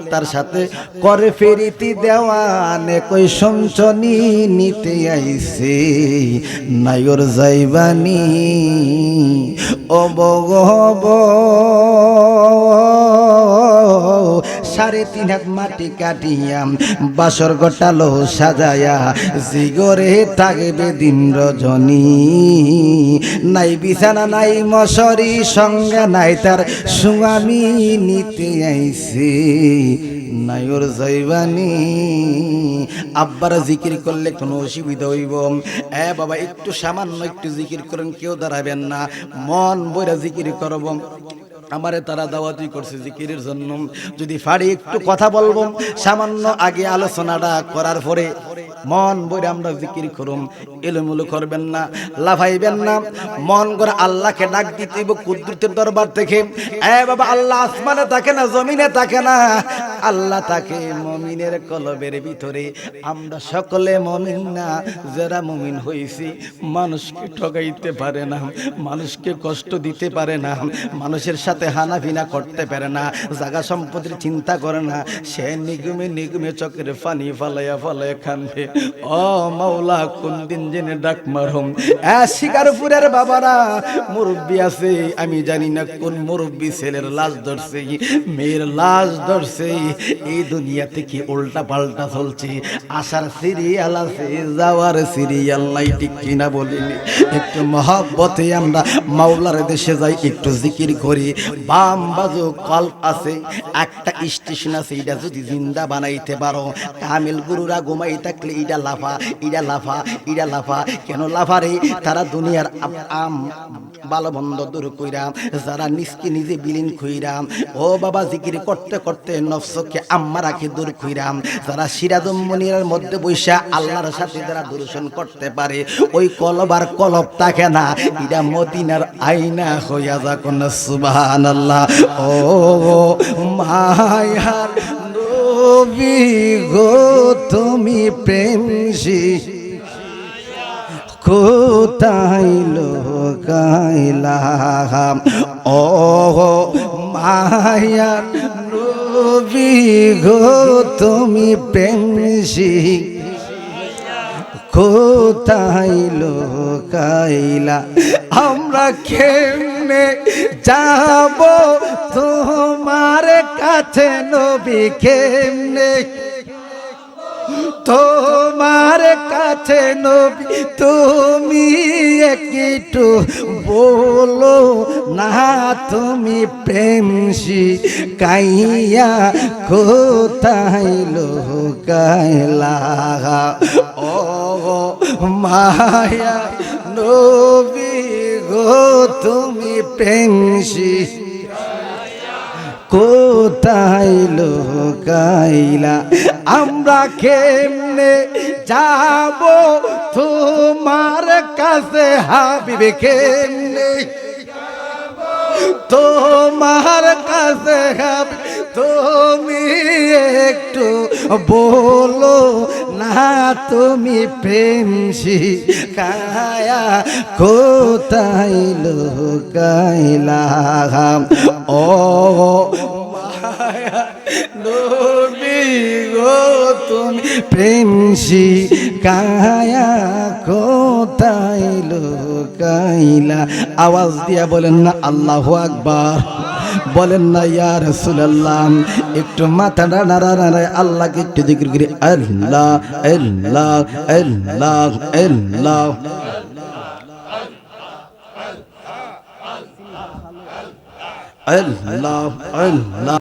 আত্মার সাথে করে ফেরিতি দেওয়ানে কই সঞ্চনি নিতে আইছে নায়র যাইবানি। ও বগব সাড়ে তিন হাত মাটি কাটিয়া বাসর গোটালো সাজায়া। জিগরে থাকবে দিন রজনী। নাই বিছানা, নাই মশারি, সঙ্গে নাই তার সুয়ামি নিতে আইছে নাইর জৈবানি আব্বার জিকির করলে কোনো অসুবিধা হইব। এ বাবা, একটু সামান্য একটু জিকির করেন, কেউ দাঁড়াবেন না। মন বইরা জিকির করব। আমারে তারা দাওয়াতি করছে জিকিরের জন্য। যদি ফাড়ি একটু কথা বলব, সামান্য আগে আলোচনাটা করার পরে মন বইরে আমরা জিকির করুম। এলোমেলো করবেন না, লাফাইবেন না। মন করে আল্লাহকে ডাক দিতে কুদ্রুতের দরবার থেকে। এ বাবা, আল্লাহ আসমানে থাকে না, জমিনে থাকে না। আল্লাহ থাকে মমিনের কলবের ভিতরে। আমরা সকলে মমিন না, যারা মমিন হয়েছি মানুষকে ঠকাইতে পারে না, মানুষকে কষ্ট দিতে পারে না, মানুষের সাথে হানাফিনা করতে পারে না, জাগা সম্পত্তির চিন্তা করে না। সে নিগুমে নিগুমে চকের পানি ফালাইয়া ফালাইয়া খানবে ও মাওলা, কোন দিন জেনে ডাক মারহম এ শিকারপুরের বাবারা, মুরব্বী আছে, আমি জানি না কোন মুরব্বী ছেলের লাশ ধরছে। মেয়ের লাশ ধরছে। এই দুনিয়া থেকে উল্টা পাল্টা চলছে। আসার সিরিয়াল আছে, যাওয়ার সিরিয়াল নাই, ঠিক কিনা বলিনি। একটু মহাব্বতে আমরা মাওলার দেশে যাই, একটু জিকির করি। বাম বাজু কল আছে, একটা স্টেশন আছে, এটা যদি জিন্দা বানাইতে পারো। তামিল গুরুরা ঘুমাই থাকলে ইটা লাফা ইটা লাফা ইটা লাফা। কেন লাফা রে? তারা দুনিয়ার আম ভালো বন্ধ দূর কইরা, যারা নিজকে নিজে বিলীন কইরাম ও বাবা জিকির করতে করতে নফসকে আম্মা রাখি দূর কইরাম যারা সিরাজম মনিরের মধ্যে বৈশা আল্লাহর সাথে যারা দর্শন করতে পারে, ওই কলবার কলব থাকে না। এটা মদিনার আইনা হইয়া যা কোন সুবাহান আল্লাহ ও মায়ার নবী গো, তুমি প্রেম কোথায় লোকাইলাম ও মায়া নবী গো তুমি প্রেমসি। কোথায় লোকাইলা? আমরা কেমনে যাব? তোমার কাছে নবী কেমনে? তোমার কাছে নবী, তুমি একটু বলো। না, তুমি প্রেমসি কাইয়া কোথায় লোকাইলা? ও মায়া নবী গো, তুমি প্রেমসি কোথায় লোকাইলা? আমরা কেমনে যাব তোমার কাছে হাবিবে, কেমনে তোমার কাছে তুমি একটু বলো না, তুমি প্রেমসি কায়া কোথায় লোকাইলা ও মায়া নবী গো, তুমি প্রেমসি কায়া কোথায় লোকাইলা। আওয়াজ দিয়া বলেন না, আল্লাহ আকবার। বলেন না, ইয়া রাসূলুল্লাহ। একটু মাথা নাড়া নাড়া আল্লাহকে একটু জিকির করি আল্লাহ আল্লাহ আল্লাহ। আল্লাহ আল্লাহ আল্লাহ।